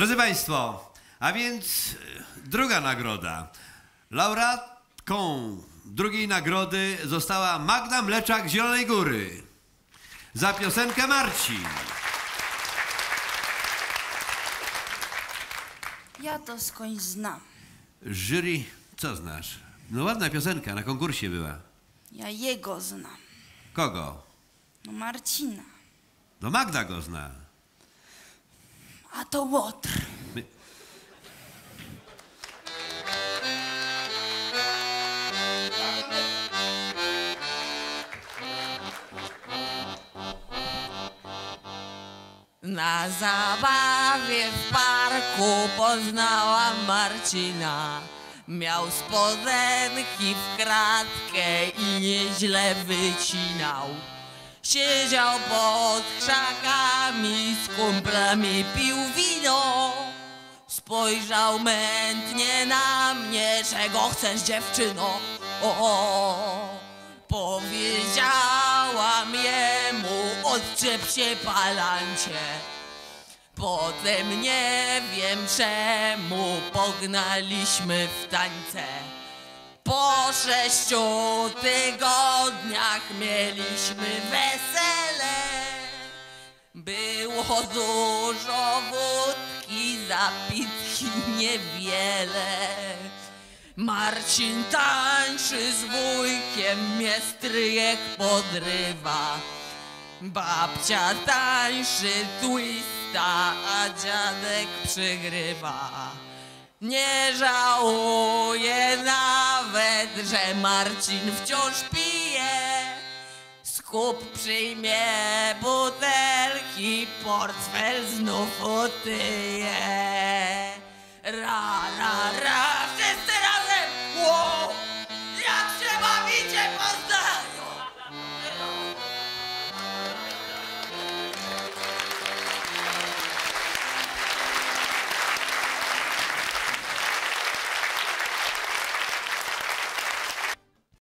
Drodzy Państwo, a więc e, druga nagroda. Laureatką drugiej nagrody została Magda Mleczak z Zielonej Góry za piosenkę Marcin. Ja to skądś znam. Jury, co znasz? No ładna piosenka, na konkursie była. Ja jego znam. Kogo? No Marcina. No Magda go zna. A to Łotr. My... Na zabawie w parku poznałam Marcina. Miał spodenki w kratkę i nieźle wycinał. Siedział pod krzakami, kumplami pił wino. Spojrzał mętnie na mnie, czego chcesz dziewczyno? O, powiedziałam jemu, odczep się palancie. Potem nie wiem czemu pognaliśmy w tańce. Po sześciu tygodniach mieliśmy wesele. Było dużo wódki, zapitki niewiele. Marcin tańczy z wujkiem, mnie stryjek podrywa. Babcia tańczy twista, a dziadek przygrywa. Nie żałuję nawet, że Marcin wciąż pije. Skup przyjmie butelki, portfel znów utyje.